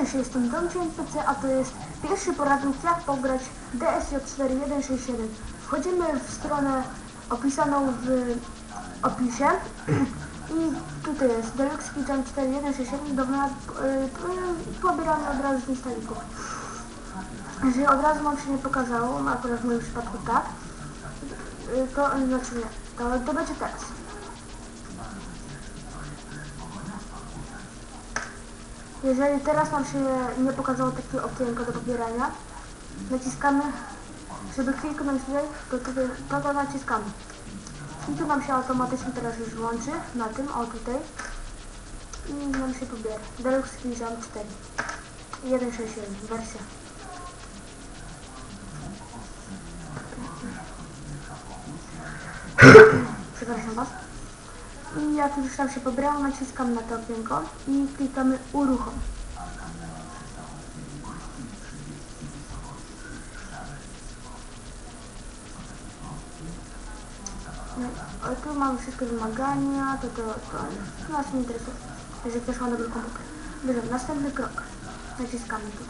Cześć, jestem a to jest pierwszy poradnik jak pograć DSJ4167. Wchodzimy w stronę opisaną w opisie i tutaj jest Deluxe Kitchen 4167 do pobieramy od razu z instalików. Jeżeli od razu wam się nie pokazało, no akurat w moim przypadku tak, y, to znaczy nie, to, to będzie teraz. Jeżeli teraz nam się nie pokazało takie okienko do pobierania, naciskamy, żeby kliknąć tutaj, to tutaj, to, to naciskamy. I tu nam się automatycznie teraz już włączy, na tym, o tutaj. I nam się pobiera. Deluxe Fusion 4. 1.6.1, wersja. Przepraszam Was. I jak już nam się pobrało, naciskamy na to okienko i klikamy uruchom. No, tu mamy wszystkie wymagania, to, to, to nas nie interesuje, jeżeli ktoś ma dobry komputer. Dobrze, następny krok. Naciskamy tu.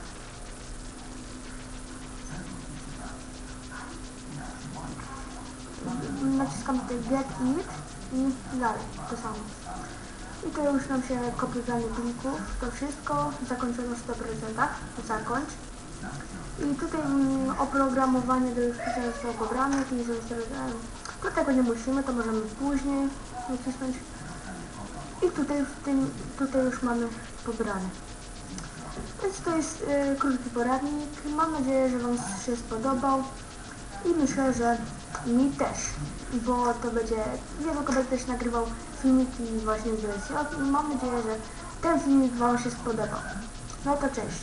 Naciskamy tutaj get it i dalej, to samo. I to już nam się kopiowanie plików, to wszystko zakończono w 100%, zakończ. I tutaj mm, oprogramowanie do już zostało pobrane, czyli ustawione- to tego nie musimy, to możemy później nacisnąć. I tutaj w tym, tutaj już mamy pobrane. Więc to jest y, krótki poradnik. Mam nadzieję, że Wam się spodobał. I myślę, że mi też, bo to będzie, wielu kobiet też nagrywał filmiki właśnie z DSJ i mam nadzieję, że ten filmik Wam się spodobał. No to cześć.